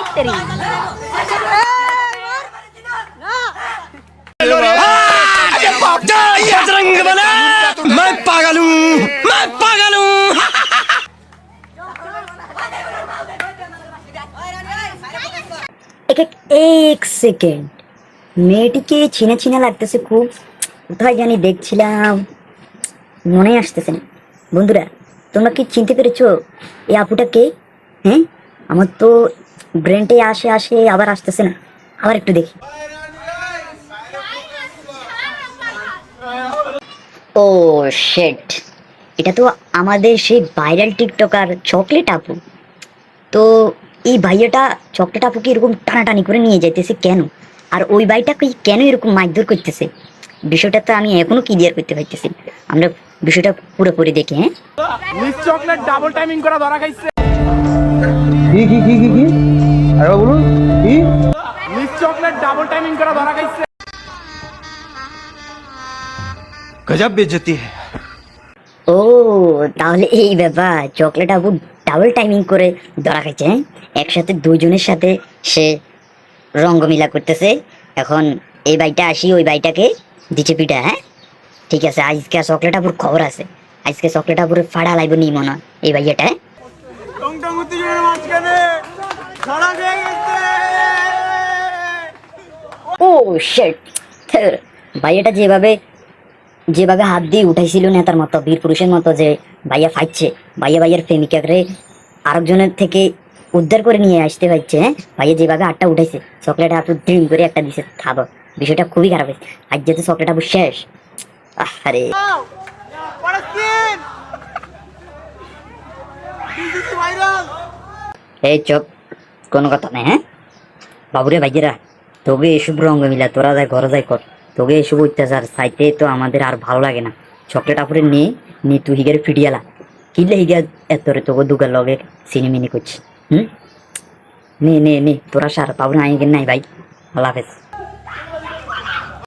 এই তেরি बजरंग बना मैं पागल हूँ मैं पागल हूँ এক এক এক সেকেন্ড মেয়েটিকে চিনা চিনা লাগতেছে খুব কোথায় জানি দেখছিলাম মনে আসতেছে না বন্ধুরা তোমরা কি চিনতে পেরেছো এই আপুটা কে হ্যাঁ আমার তো ব্রেনটে আসে আসে আবার আসতেছে না। আবার একটু দেখি। ও শেট এটা তো আমাদের সেই ভাইরাল টিকটকার চকলেট আপু। তো এই ভাইয়াটা চকলেট আপুকে এরকম টানাটানি করে নিয়ে যাইতেছে কেন? আর ওই ভাইটাকে কেন এরকম মারধর করতেছে? বিষয়টা তো আমি এখনও ক্লিয়ার করতে পারতেছি। আমরা বিষয়টা পুরোপুরি দেখি হ্যাঁ? চকলেট ডাবল টাইমিং করা ধরা খাইছে। কি কি কি কি? আরেকবার বলুন কি? মিস চকলেট ডাবল টাইমিং করা ধরা গেছে গজব বেজতি ও তাহলে এই ব্যাপার চকলেট আবু ডাবল টাইমিং করে ধরা খাইছে হ্যাঁ? একসাথে দুজনের সাথে সে রঙ্গমিলা করতেছে। এখন এই বাইটা আসি ওই বাইটাকে দিচ্ছে পিঠা হ্যাঁ? ঠিক আছে আজকে চকলেট আপুর খবর আছে। আজকে চকলেট আপুরে ফাড়া লাগবে নি মনে এই ভাইয়াটা হ্যাঁ ও শেট ভাইয়াটা যেভাবে যেভাবে হাত দিয়ে উঠাইছিল নেতার মতো, বীর পুরুষের মতো যে ভাইয়া ফাইচ্ছে ভাইয়া ভাইয়ার প্রেমিকাকে আরেকজনের থেকে উদ্ধার করে নিয়ে আসতে পারছে হ্যাঁ? ভাইয়া যেভাবে হাতটা উঠাইছে, চকলেট আপু ড্রিম করে একটা দিছে খাব বিষয়টা খুবই খারাপ হয়েছে। আজ যেহেতু চকলেট আপু শেষ আরে এই চপ। কোনো কথা নেই হ্যাঁ? বাবুরে ভাইয়েরা তোকে এসব রঙ মিলা, তোরা যায় ঘরে যাই কর। তোকে এসব অত্যাচার চাইতে তো আমাদের আর ভালো লাগে না। চকলেট আপুরে নিয়ে নি তুই হিগারে ফিটিয়ালা কিনলে হিগা এতরে তোকে দুগার লগে সিনেমিনি করছি, হুম? নে নে নে, তোরা সার পাবো না আই নাই ভাই। আল্লাহ হাফেজ।